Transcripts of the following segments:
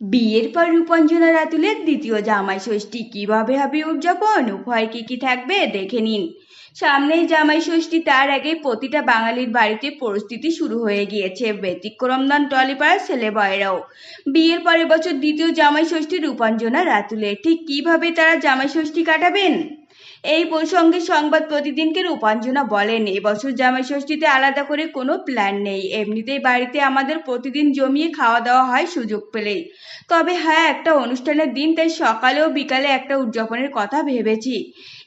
বিয়ের পর রূপাঞ্জনা রাতুলের দ্বিতীয় জামাই ষষ্ঠী। কীভাবে হবে উদযাপন? উভয় কি কি থাকবে? দেখে নিন। সামনেই জামাই ষষ্ঠী, তার আগে প্রতিটা বাঙালির বাড়িতে পরিস্থিতি শুরু হয়ে গিয়েছে। ব্যতিক্রম নন টলিপাড়ার ছেলে বয়রাও। বিয়ের পরের বছর দ্বিতীয় জামাই ষষ্ঠী রূপাঞ্জনা রাতুলে ঠিক কীভাবে তারা জামাই ষষ্ঠী কাটাবেন? এই প্রসঙ্গে সংবাদ প্রতিদিনকে রূপাঞ্জনা বলেন। এবছর জামাই ষষ্ঠীতে আলাদা করে কোনো প্ল্যান নেই। এমনিতেই বাড়িতে আমাদের প্রতিদিন জমিয়ে খাওয়া দাওয়া হয় সুযোগ পেলেই। তবে হ্যাঁ একটা অনুষ্ঠানের দিন, তাই সকালে ও বিকালে একটা উদযাপনের কথা ভেবেছি।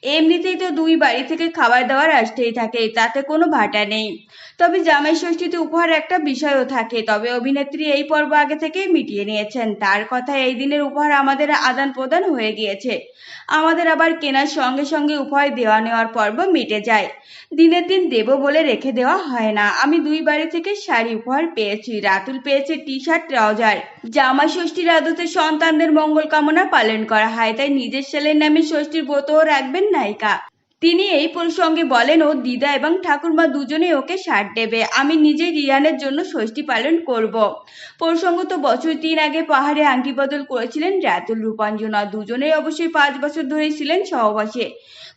এমনিতেই তো দুই বাড়ি থেকে খাবার দাবার আসতেই থাকে, তাতে কোনো ভাটা নেই। তবে জামাই ষষ্ঠীতে উপহার একটা বিষয়ও থাকে, তবে অভিনেত্রী এই পর্ব আগে থেকেই মিটিয়ে নিয়েছেন। তার কথা এই দিনের উপহার আমাদের আদান প্রদান হয়ে গিয়েছে। আমাদের আবার কেনার সঙ্গে সঙ্গে উপহার দেওয়া নেওয়ার পর্ব মিটে যায়। দিনের দিন দেব বলে রেখে দেওয়া হয় না। আমি দুই বাড়ি থেকে শাড়ি উপহার পেয়েছি, রাতুল পেয়েছে টি শার্ট ট্রাউজার। জামাই ষষ্ঠীর আদতে সন্তানদের মঙ্গল কামনা পালন করা হয়, তাই নিজের ছেলের নামে ষষ্ঠীর ব্রতও রাখবেন ないか、তিনি এই প্রসঙ্গে বলেন, ও দিদা এবং ঠাকুরমা দুজনেই ওকে সার দেবে। আমি নিজে রিয়ানের জন্য ষষ্ঠী পালন করব। প্রসঙ্গত বছর তিন আগে পাহাড়ে আংটি বদল করেছিলেন রাতুল রূপাঞ্জনা। দুজনেই অবশ্যই পাঁচ বছর ধরে ছিলেন সহবাসে।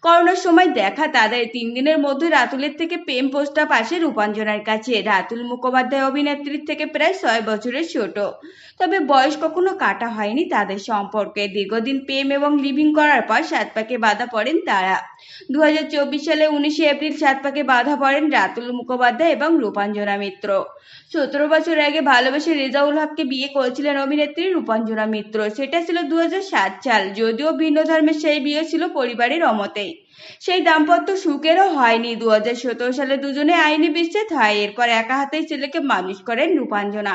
করোনার সময় দেখা তাদের তিন দিনের মধ্যে রাতুলের থেকে প্রেম প্রস্তাব আসে রূপাঞ্জনার কাছে। রাতুল মুখোপাধ্যায় অভিনেত্রীর থেকে প্রায় ছয় বছরের ছোট। তবে বয়স কখনো কাটা হয়নি তাদের সম্পর্কে। দীর্ঘদিন প্রেম এবং লিভিং করার পর সাত পাকে বাধা পড়েন তারা। দু হাজার চব্বিশ সালে উনিশে এপ্রিল সাত পাকে বাধা পড়েন রাতুল মুখোপাধ্যায় এবং রূপাঞ্জনা মিত্র। সতেরো বছর আগে ভালোবেসে রেজাউল হককে বিয়ে করেছিলেন অভিনেত্রী রূপাঞ্জনা মিত্র। সেটা ছিল দুই হাজার সাত সাল। যদিও ভিন্ন ধর্মের সেই বিয়ে ছিল পরিবারের অমতেই সেই দাম্পত্য সুখেরও হয়নি। দু হাজার সতেরো সালে দুজনে আইনি বিচ্ছেদ হয়। এরপর একা হাতেই ছেলেকে মানুষ করেন রূপাঞ্জনা।